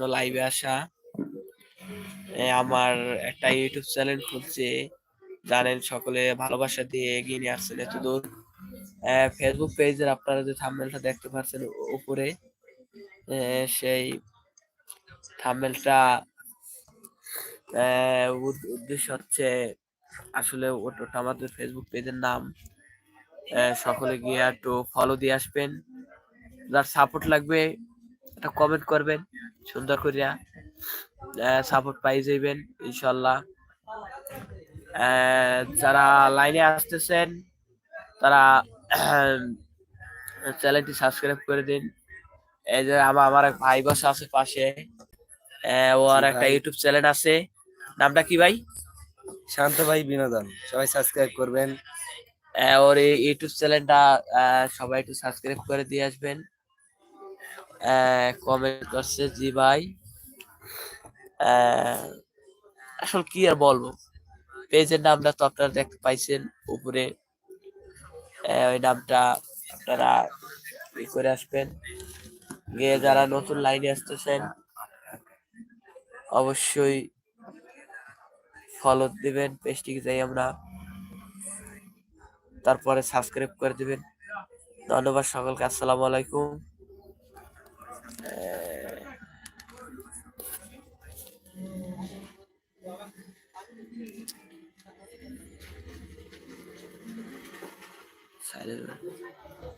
জন্য লাইভে আসা। আমার একটা ইউটিউব চ্যানেল খুলছে। জানেন সকলে, ভালোবাসা দিয়ে এগিয়ে নিয়ে আসছেন এত দূর ফেসবুক পেজের আপনারা যে থাম্বনেলটা দেখতে পাচ্ছেন উপরে সেই থাম্বনেলটা উদ্দেশ্য হচ্ছে আসলে ওটা আমাদের ফেসবুক পেজের নাম। সকলে গিয়ে একটু ফলো দিয়ে আসবেন। যার সাপোর্ট লাগবে একটা কমেন্ট করবেন সুন্দর করিয়া সাপোর্ট পাই যাইবেন ইনশাল্লাহ যারা লাইনে আসতেছেন তারা চ্যানেলটি সাবস্ক্রাইব করে দিন। এই যে আমার আমার এক ভাই বসা আছে পাশে। ওর একটা ইউটিউব চ্যানেল আছে। নামটা কি ভাই? শান্ত ভাই বিনোদন। সবাই সাবস্ক্রাইব করবেন। ওর এই ইউটিউব চ্যানেলটা সবাই একটু সাবস্ক্রাইব করে দিয়ে আসবেন। কমেন্ট করছে, জি ভাই। আসলে কি আর বলব? পেজের নামটা তো আপনারা দেখতে পাইছেন, উপরে ওই নামটা আপনারা ই করে আসবেন। গিয়ে যারা নতুন লাইনে আসতেছেন, অবশ্যই ফলো দিবেন, পেজটিকে যাই আমরা। তারপরে সাবস্ক্রাইব করে দিবেন। ধন্যবাদ সকলকে, আসসালামু আলাইকুম। 哎嗯好